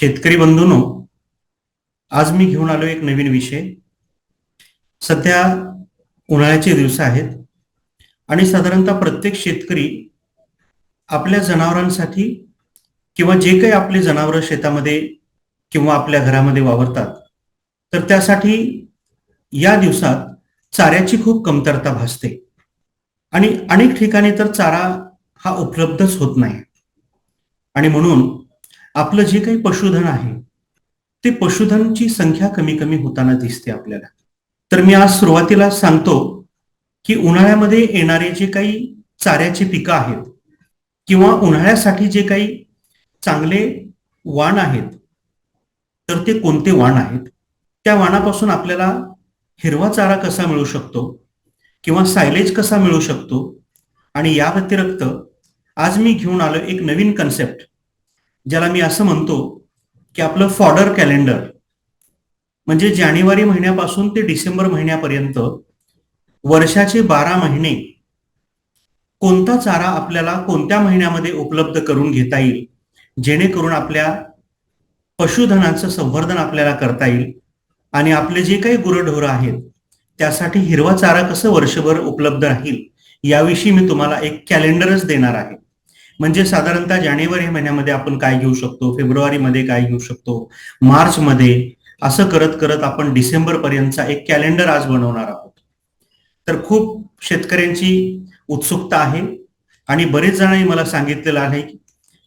शेतकरी बंधूंनो आज मी घेऊन आलो एक नवीन विषय. सध्या उन्हाळ्याचे दिवस आहेत आणि साधारणतः प्रत्येक शेतकरी आपल्या जनावरांसाठी किंवा जे काही आपले जनावरं शेतामध्ये किंवा आपल्या घरामध्ये वावरतात तर त्यासाठी या दिवसात चाऱ्याची खूप कमतरता भासते. आणि अनेक ठिकाणी तर चारा हा उपलब्धच होत नाही. आणि म्हणून आपलं जे काही पशुधन आहे ते पशुधनची संख्या कमी कमी होताना दिसते आपल्याला. तर मी आज सुरुवातीला सांगतो की उन्हाळ्यामध्ये येणारे जे काही चाऱ्याची पिकं आहेत किंवा उन्हाळ्यासाठी जे काही चांगले वाण आहेत तर ते कोणते वाण आहेत? त्या वाणापासून आपल्याला हिरवा चारा कसा मिळू शकतो किंवा सायलेज कसा मिळू शकतो? आणि या व्यतिरिक्त आज मी घेऊन आलो एक नवीन कन्सेप्ट. ज्याला मी असं म्हणतो की आपलं फॉडर कॅलेंडर म्हणजे जानेवारी महिन्यापासून ते डिसेंबर महिन्यापर्यंत वर्षाचे बारा महिने कोणता चारा आपल्याला कोणत्या महिन्यामध्ये उपलब्ध करून घेता येईल? जेणेकरून आपल्या पशुधनाचं संवर्धन आपल्याला करता येईल. आणि आपले जे काही गुरढोरं आहेत त्यासाठी हिरवा चारा कसं वर्षभर उपलब्ध राहील याविषयी मी तुम्हाला एक कॅलेंडरच देणार आहे. म्हणजे साधारणतः जानेवारी महिन्यामध्ये आपण काय घेऊ शकतो? फेब्रुवारीमध्ये काय घेऊ शकतो? मार्चमध्ये? असं करत करत आपण डिसेंबर पर्यंतचा एक कॅलेंडर आज बनवणार आहोत. तर खूप शेतकऱ्यांची उत्सुकता आहे आणि बरेच जणांनी मला सांगितलेलं आहे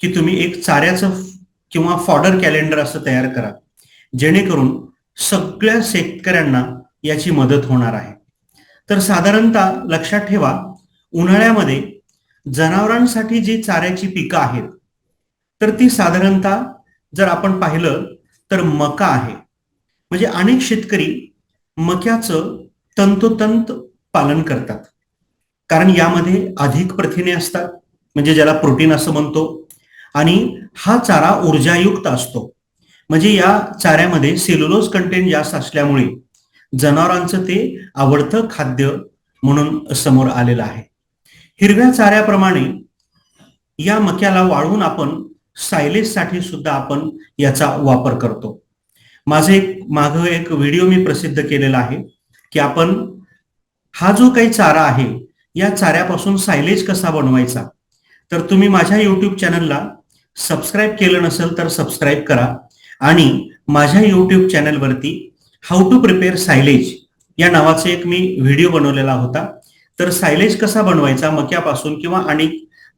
की तुम्ही एक चाऱ्याचं किंवा फॉडर कॅलेंडर असं तयार करा जेणेकरून सगळ्या शेतकऱ्यांना याची मदत होणार आहे. तर साधारणतः लक्षात ठेवा उन्हाळ्यामध्ये जनावरांसाठी जी चाऱ्याची पिकं आहेत तर ती साधारणतः जर आपण पाहिलं तर मका आहे. म्हणजे अनेक शेतकरी मक्याचं तंतोतंत पालन करतात. कारण यामध्ये अधिक प्रथिने असतात म्हणजे ज्याला प्रोटीन असं म्हणतो. आणि हा चारा ऊर्जायुक्त असतो. म्हणजे या चाऱ्यामध्ये सेल्युलोज कंटेंट जास्त असल्यामुळे जनावरांचं ते आवडतं खाद्य म्हणून समोर आलेलं आहे. हिरव्या चाऱ्याप्रमाणे या मक्याला वाळवून आपण सायलेजसाठी सुद्धा आपण याचा वापर करतो. माझं एक माग एक व्हिडिओ मी प्रसिद्ध केलेला आहे की आपण हा जो काही चारा आहे या चाऱ्यापासून सायलेज कसा बनवायचा? तर तुम्ही माझ्या युट्यूब चॅनलला सबस्क्राईब केलं नसेल तर सबस्क्राईब करा आणि माझ्या युट्यूब चॅनलवरती हाऊ टू प्रिपेअर सायलेज या नावाचे एक मी व्हिडिओ बनवलेला होता. तर सायलेज कसा बनवायचा मक्यापासून किंवा आणि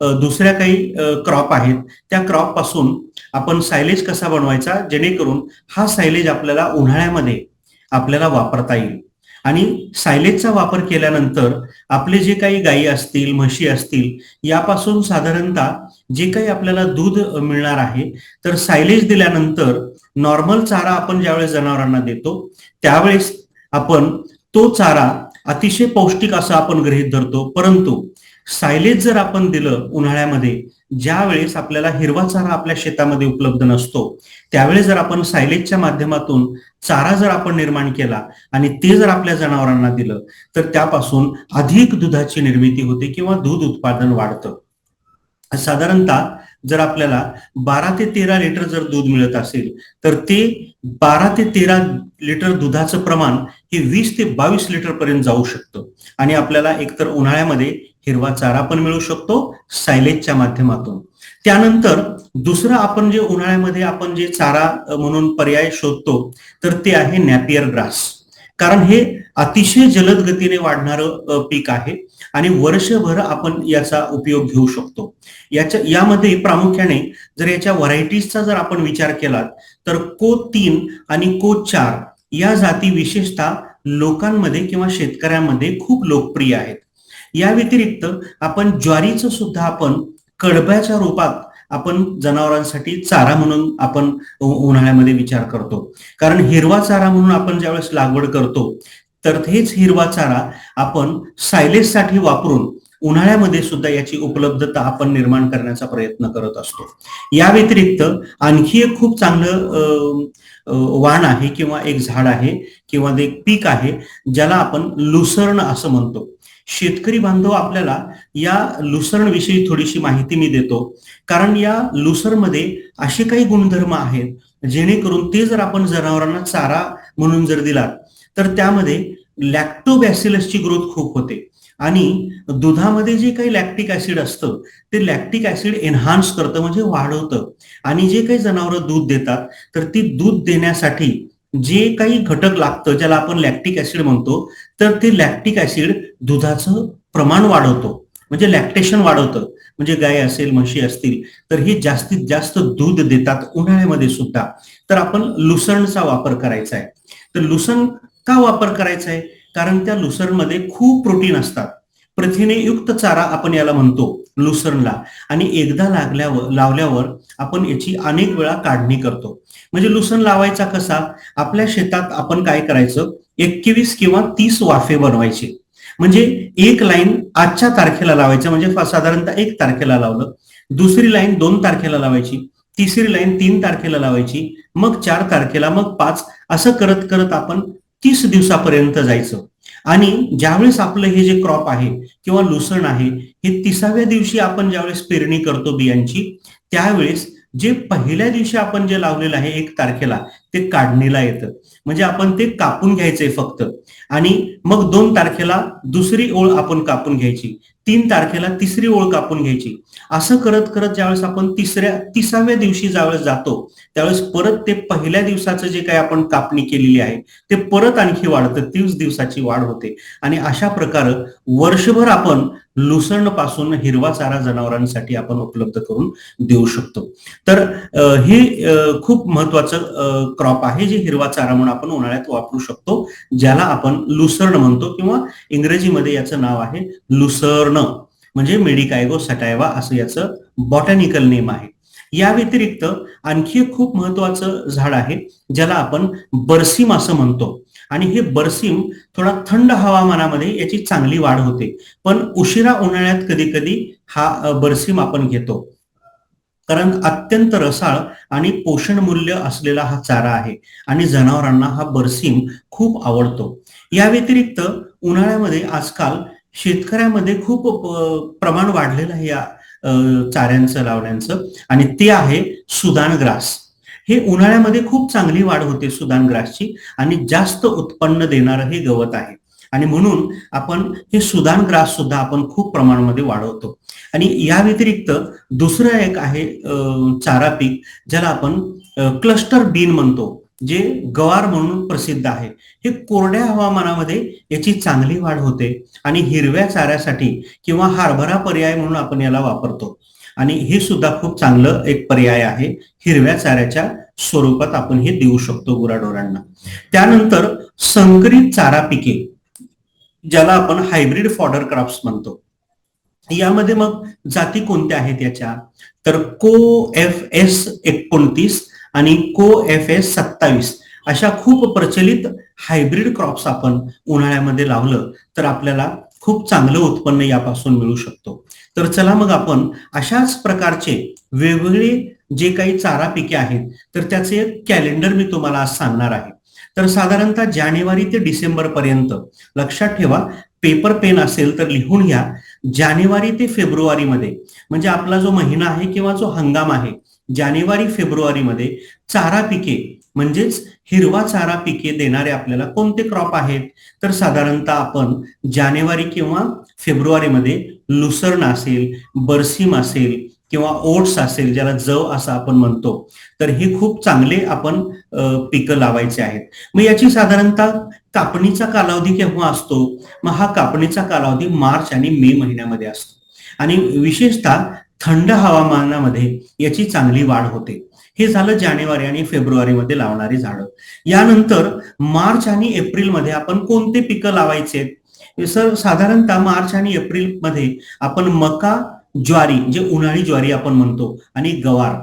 दुसऱ्या काही क्रॉप आहेत त्या क्रॉपपासून आपण सायलेज कसा बनवायचा जेणेकरून हा सायलेज आपल्याला उन्हाळ्यामध्ये आपल्याला वापरता येईल. आणि सायलेजचा वापर केल्यानंतर आपले जे काही गायी असतील म्हशी असतील यापासून साधारणतः जे काही आपल्याला दूध मिळणार आहे तर सायलेज दिल्यानंतर नॉर्मल चारा आपण ज्यावेळेस जनावरांना देतो त्यावेळेस आपण तो चारा अतिशय पौष्टिक असं आपण गृहित धरतो. परंतु सायलेज जर आपण दिलं उन्हाळ्यामध्ये ज्या वेळेस आपल्याला हिरवा चारा आपल्या शेतामध्ये उपलब्ध नसतो त्यावेळेस जर आपण सायलेजच्या माध्यमातून चारा जर आपण निर्माण केला आणि ते जर आपल्या जनावरांना दिलं तर त्यापासून अधिक दुधाची निर्मिती होते किंवा दूध उत्पादन वाढतं. साधारणतः जर आपल्याला बारा ते तेरा लिटर जर दूध मिळत असेल तर ते बारा ते तेरा लिटर दुधाचं प्रमाण हे वीस ते बावीस लिटर पर्यंत जाऊ शकतं. आणि आपल्याला एकतर उन्हाळ्यामध्ये हिरवा चारा पण मिळू शकतो सायलेजच्या माध्यमातून. त्यानंतर दुसरं आपण जे उन्हाळ्यामध्ये आपण जे चारा म्हणून पर्याय शोधतो तर ते आहे नॅपियर ग्रास. कारण हे अतिशय जलद गतीने वाढणारं पीक आहे आणि वर्षभर आपण याचा उपयोग घेऊ शकतो. याच्या यामध्ये प्रामुख्याने जर याच्या व्हरायटीजचा जर आपण विचार केला तर को तीन आणि को चार या जाती विशेषतः लोकांमध्ये किंवा शेतकऱ्यांमध्ये खूप लोकप्रिय आहेत. या व्यतिरिक्त आपण ज्वारीचं सुद्धा आपण कडब्याच्या रूपात आपण जनावरांसाठी चारा म्हणून आपण उन्हाळ्यामध्ये विचार करतो. कारण हिरवा चारा म्हणून आपण ज्यावेळेस लागवड करतो तर हेच हिरवा चारा आपण सायलेजसाठी वापरून उन्हाळ्यामध्ये सुद्धा याची उपलब्धता आपण निर्माण करण्याचा प्रयत्न करत असतो. या व्यतिरिक्त आणखी एक खूप चांगलं वाण आहे किंवा एक झाड आहे किंवा एक पीक आहे ज्याला आपण लुसर्ण असं म्हणतो. शेतकरी बांधव आपल्याला या लुसर्न विषयी थोडीशी माहिती मी देतो. कारण या लुसरमध्ये असे काही गुणधर्म आहेत जेणेकरून ते जर आपण जनावरांना चारा म्हणून जर दिला तर त्यामध्ये लॅक्टोबॅसिलसची ग्रोथ खूप होते. आणि दुधामध्ये जे काही लॅक्टिक ऍसिड असतं ते लॅक्टिक ऍसिड एन्हान्स करतं म्हणजे वाढवतं. आणि जे काही जनावरं दूध देतात तर ती दूध देण्यासाठी जे काही घटक लागतं ज्याला आपण लॅक्टिक ऍसिड म्हणतो तर ते लॅक्टिक ऍसिड दुधाचं प्रमाण वाढवतो. म्हणजे लॅक्टेशन वाढवतं. म्हणजे गाय असेल म्हशी असतील तर हे जास्तीत जास्त दूध देतात उन्हाळ्यामध्ये सुद्धा. तर आपण लुसर्नचा वापर करायचा आहे तर लुसर्न का वापर करायचा आहे कारण त्या लुसर्नमध्ये खूप प्रोटीन असतात. प्रथिनेयुक्त चारा आपण याला म्हणतो लुसर्नला आणि एकदा लागल्यावर लावल्यावर आपण याची अनेक वेळा काढणी करतो. म्हणजे लुसर्न लावायचा कसा? आपल्या शेतात आपण काय करायचं? एकवीस किंवा तीस वाफे बनवायचे. म्हणजे एक लाईन आजच्या तारखेला लावायचं म्हणजे साधारणतः एक तारखेला लावलं. दुसरी लाईन दोन तारखेला लावायची. तिसरी लाईन तीन तारखेला लावायची. मग चार तारखेला मग पाच. असं करत करत आपण तीस दिवसापर्यंत जायचं. आणि ज्यावेळेस आपलं हे जे क्रॉप आहे किंवा लुसण आहे हे तिसाव्या दिवशी आपण ज्यावेळेस पेरणी करतो बियांची त्यावेळेस जे पहिल्या दिवशी आपण जे लावलेलं आहे एक तारखेला ते काढणीला येतं. म्हणजे आपण ते कापून घ्यायचंय फक्त. आणि मग दोन तारखेला दुसरी ओळ आपण कापून घ्यायची. तीन तारखेला तिसरी ओळ कापून घ्यायची. असं करत करत ज्यावेळेस आपण तिसऱ्या तिसाव्या दिवशी ज्यावेळेस जातो त्यावेळेस परत ते पहिल्या दिवसाचं जे काही आपण कापणी केलेली आहे ते परत आणखी वाढतं. तीस दिवसाची वाढ होते. आणि अशा प्रकारे वर्षभर आपण लुसर्णपासून हिरवा चारा जनावरांसाठी आपण उपलब्ध करून देऊ शकतो. तर हे खूप महत्वाचं क्रॉप आहे जे हिरवा चारा म्हणून आपण उन्हाळ्यात वापरू शकतो ज्याला आपण लुसर्ण म्हणतो किंवा इंग्रजीमध्ये याचं नाव आहे लुसर्ण म्हणजे मेडिकायगो सटायवा असं याचं बॉटॅनिकल नेम आहे. या व्यतिरिक्त आणखी एक खूप महत्वाचं झाड आहे ज्याला आपण बरसीम असं म्हणतो. आणि हे बरसीम थोडा थंड हवामानामध्ये याची चांगली वाढ होते. पण उशिरा उन्हाळ्यात कधी कधी हा बरसीम आपण घेतो. कारण अत्यंत रसाळ आणि पोषण मूल्य असलेला हा चारा आहे आणि जनावरांना हा बरसीम खूप आवडतो. या व्यतिरिक्त उन्हाळ्यामध्ये आजकाल शेतकऱ्यामध्ये खूप प्रमाण वाढलेलं आहे या चाऱ्यांचं लावण्याचं आणि ते आहे सुदान ग्रास. हे उन्हाळ्यामध्ये खूप चांगली वाढ होते सुदान ग्रासची आणि जास्त उत्पन्न देणारं हे गवत आहे. आणि म्हणून आपण हे सुदान ग्रास सुद्धा आपण खूप प्रमाणामध्ये वाढवतो. आणि या व्यतिरिक्त दुसरं एक आहे चारा पीक ज्याला आपण क्लस्टर बीन म्हणतो जे गवार म्हणून प्रसिद्ध आहे. हे कोरड्या हवामानामध्ये याची चांगली वाढ होते आणि हिरव्या चाऱ्यासाठी किंवा हरभरा पर्याय म्हणून आपण याला वापरतो. आणि हे सुद्धा खूप चांगलं एक पर्याय आहे. हिरव्या चाऱ्याच्या स्वरूपात आपण हे देऊ शकतो गुराढोरांना. त्यानंतर संकरित चारा पिके ज्याला आपण हायब्रिड फॉडर क्रॉप्स म्हणतो. यामध्ये मग जाती कोणत्या आहेत याच्या? तर को एफ एस एकोणतीस आणि को एफ एस सत्तावीस अशा खूप प्रचलित हायब्रिड क्रॉप्स आपण उन्हाळ्यामध्ये लावलं तर आपल्याला खूप चांगलं उत्पन्न यापासून मिळू शकतो. तर चला मग आपण अशाच प्रकारचे वेगवेगळे जे काही चारा पिके आहेत तर त्याचे कॅलेंडर मी तुम्हाला आज सांगणार आहे. तर साधारणतः जानेवारी ते डिसेंबर पर्यंत लक्षात ठेवा पेपर पेन असेल तर लिहून घ्या. जानेवारी ते फेब्रुवारीमध्ये म्हणजे आपला जो महिना आहे किंवा जो हंगाम आहे जानेवारी फेब्रुवारीमध्ये चारा पिके म्हणजेच हिरवा चारा पिके देणारे आपल्याला कोणते क्रॉप आहेत? तर साधारणतः आपण जानेवारी किंवा फेब्रुवारीमध्ये लुसर्न असेल बरसीम असेल किंवा ओट्स असेल ज्याला जव असं आपण म्हणतो. तर हे खूप चांगले आपण पिकं लावायचे आहेत. मग याची साधारणतः कापणीचा कालावधी केव्हा असतो? मग हा कापणीचा कालावधी मार्च आणि मे महिन्यामध्ये असतो. आणि विशेषतः थंड हवामानामध्ये याची चांगली वाढ होते. हे झालं जानेवारी आणि फेब्रुवारीमध्ये लावणारी झाडं. यानंतर मार्च आणि एप्रिलमध्ये आपण कोणते पिकं लावायचे? सर साधारणतः मार्च आणि एप्रिलमध्ये आपण मका ज्वारी जे उन्हाळी ज्वारी आपण म्हणतो आणि गवार.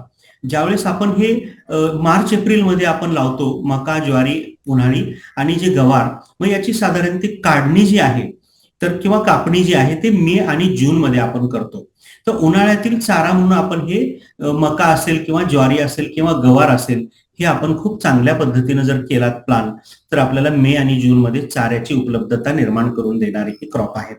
ज्यावेळेस आपण हे मार्च एप्रिलमध्ये आपण लावतो मका ज्वारी उन्हाळी आणि जे गवार मग याची साधारण ती काढणी जी आहे तर किंवा कापणी जी आहे ते मे आणि जून मध्ये आपण करतो. तर उन्हाळ्यातील चारा म्हणून आपण हे मका असेल किंवा ज्वारी असेल किंवा गवार असेल हे आपण खूप चांगल्या पद्धतीने जर केलात प्लान तर आपल्याला मे आणि जून मध्ये चाऱ्याची उपलब्धता निर्माण करून देणारे हे क्रॉप आहेत.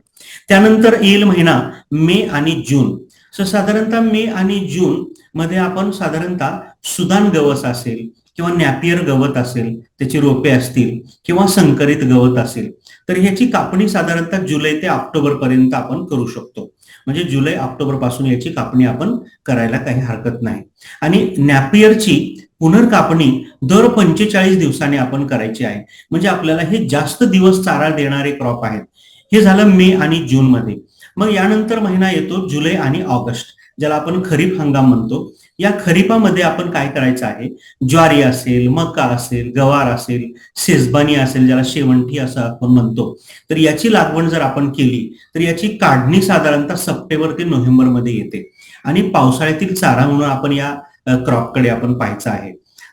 त्यानंतर येईल महिना मे आणि जून. सो साधारणतः मे आणि जून मध्ये आपण साधारणतः सुदान गवस असेल किंवा नॅपियर गवत असेल त्याची रोपे असतील किंवा संकरित गवत असेल तर ह्याची कापणी साधारणतः जुलै ते ऑक्टोबर पर्यंत आपण करू शकतो. म्हणजे जुलै ऑक्टोबरपासून याची कापणी आपण करायला काही हरकत नाही. आणि नॅपियरची पुनर्कापणी दर पंचेचाळीस दिवसांनी आपण करायची आहे. म्हणजे आपल्याला हे जास्त दिवस चारा देणारे क्रॉप आहेत. हे झालं मे आणि जून मध्ये मग यानंतर महिना येतो जुलै आणि ऑगस्ट ज्याला आपण खरीप हंगाम म्हणतो. या खरीपामध्ये आपण काय करायचं आहे? ज्वारी असेल मका असेल गवार असेल सेजबानी असेल ज्याला शेवंठी असं आपण म्हणतो. तर याची लागवड जर आपण केली तर याची काढणी साधारणतः सप्टेंबर ते नोव्हेंबरमध्ये येते. आणि पावसाळ्यातील चारा म्हणून आपण या क्रॉपकडे आपण पाहायचं आहे.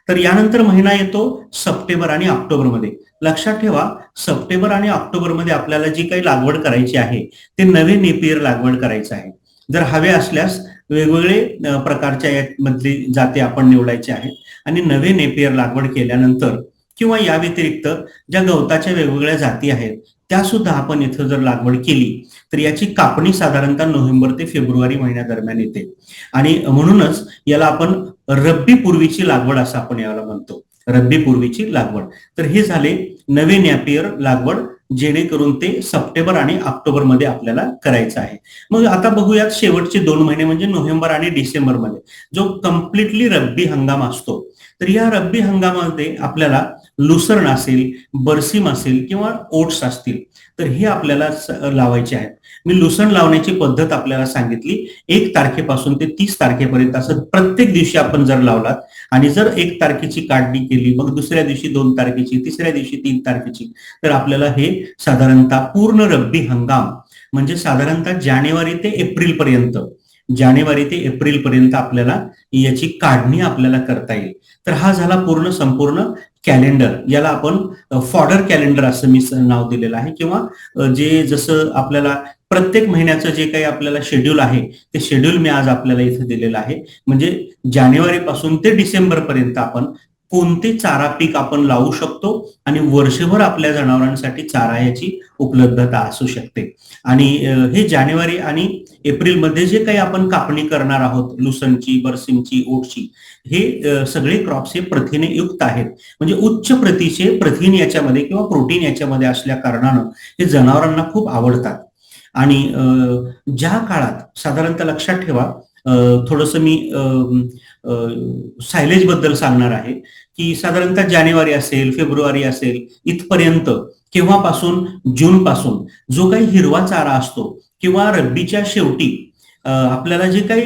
तर यानंतर महिना येतो सप्टेंबर आणि ऑक्टोबरमध्ये लक्षात ठेवा सप्टेंबर आणि ऑक्टोबरमध्ये आपल्याला जी काही लागवड करायची आहे ते नवे नेपियर लागवड करायचं आहे. जर हवे असल्यास वेगवेगळे प्रकारच्या मधली जाती आपण निवडायचे आहेत. आणि नवे नेपियर लागवड केल्यानंतर किंवा या व्यतिरिक्त ज्या गवताच्या वेगवेगळ्या जाती आहेत त्या सुद्धा आपण इथं जर लागवड केली तर याची कापणी साधारणतः नोव्हेंबर ते फेब्रुवारी महिन्यादरम्यान येते. आणि म्हणूनच याला आपण रब्बी पूर्वीची लागवड असं आपण याला म्हणतो. रब्बी पूर्वीची लागवड. तर हे झाले नवे नॅपियर लागवड जेणेकरून ते सप्टेंबर आणि ऑक्टोबरमध्ये आपल्याला करायचं आहे. मग आता बघूयात शेवटचे दोन महिने म्हणजे नोव्हेंबर आणि डिसेंबरमध्ये जो कम्प्लिटली रब्बी हंगाम असतो तर या रब्बी हंगामामध्ये आपल्याला लुसर्न असेल बरसीम असेल किंवा ओट्स असतील तर हे आपल्याला लावायचे आहेत. मी लुसण लावण्याची पद्धत आपल्याला सांगितली. एक तारखेपासून ते तीस तारखेपर्यंत असं प्रत्येक दिवशी आपण जर लावलात आणि जर एक तारखेची काढणी केली मग दुसऱ्या दिवशी दोन तारखेची तिसऱ्या दिवशी तीन तारखेची तर आपल्याला हे साधारणतः पूर्ण रब्बी हंगाम म्हणजे साधारणतः जानेवारी ते एप्रिल पर्यंत जानेवारी ते एप्रिल पर्यंत आपल्याला याची काढणी आपल्याला करता येईल. तर हा झाला पूर्ण संपूर्ण कॅलेंडर याला आपण फॉडर कॅलेंडर असं मी नाव दिलेलं आहे. किंवा जे जसं आपल्याला प्रत्येक महिन्याचं जे काही आपल्याला शेड्यूल आहे ते शेड्यूल मी आज आपल्याला इथे दिलेलं आहे. म्हणजे जानेवारी पासून ते डिसेंबर पर्यंत आपण कोणते चारा पीक आपण लावू शकतो आणि वर्षभर आपल्या जनावरांसाठी चारा याची उपलब्धता असू शकते. आणि हे जानेवारी आणि एप्रिलमध्ये जे काही आपण कापणी करणार आहोत लुसनची बरसिमची ओटची हे सगळे क्रॉप्स हे प्रथिने युक्त आहेत. म्हणजे उच्च प्रतीचे प्रथिन याच्यामध्ये किंवा प्रोटीन याच्यामध्ये असल्या कारणानं हे जनावरांना खूप आवडतात. आणि ज्या काळात साधारणतः लक्षात ठेवा थोडस मी सायलेजबद्दल सांगणार आहे की साधारणतः जानेवारी असेल फेब्रुवारी असेल इथपर्यंत केव्हापासून? जून पासून जो काही हिरवा चारा असतो किंवा रब्बीच्या शेवटी आपल्याला जे काही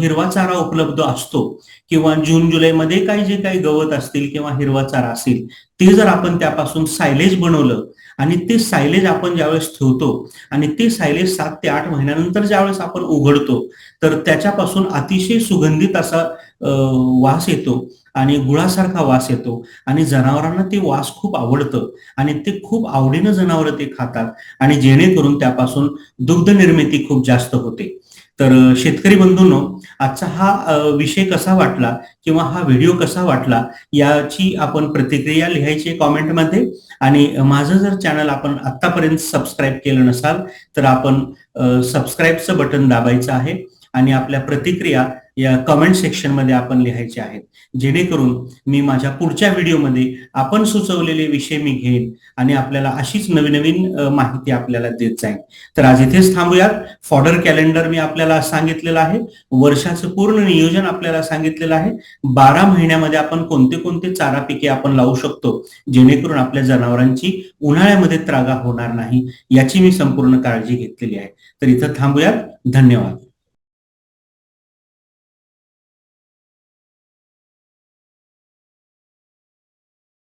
हिरवा चारा उपलब्ध असतो किंवा जून जुलैमध्ये काही जे काही गवत असतील किंवा हिरवा चारा असेल ते जर आपण त्यापासून सायलेज बनवलं आणि ते सायलेज आपण ज्यावेळेस ठेवतो आणि ते सायलेज सात ते आठ महिन्यानंतर ज्यावेळेस आपण उघडतो तर त्याच्यापासून अतिशय सुगंधित असा वास येतो आणि गुळासारखा वास येतो आणि जनावरांना ते वास खूप आवडतं आणि ते खूप आवडीनं जनावर ते खातात आणि जेणेकरून त्यापासून दुग्ध निर्मिती खूप जास्त होते. तर शेतकरी बंधूंनो आजचा हा विषय कसा वाटला किंवा हा व्हिडिओ कसा वाटला याची आपण प्रतिक्रिया लिहायची कॉमेंटमध्ये आणि माझं जर चॅनल आपण आतापर्यंत सबस्क्राईब केलं नसाल तर आपण सबस्क्राईबचं बटन दाबायचं आहे आणि आपल्या प्रतिक्रिया या कमेंट सेक्शनमध्ये आपण लिहायचे आहेत. जेणेकरून मी माझ्या पुढच्या व्हिडिओमध्ये आपण सुचवलेले विषय मी घेईन आणि आपल्याला अशीच नवीन नवीन माहिती आपल्याला देत जाईल तर आज इथेच थांबूयात. फॉर्डर कॅलेंडर मी आपल्याला सांगितलेलं आहे. वर्षाचं पूर्ण नियोजन आपल्याला सांगितलेलं आहे. बारा महिन्यामध्ये आपण कोणते कोणते चारा पिके आपण लावू शकतो जेणेकरून आपल्या जनावरांची उन्हाळ्यामध्ये त्रागा होणार नाही याची मी संपूर्ण काळजी घेतलेली आहे. तर इथं थांबूयात. धन्यवाद.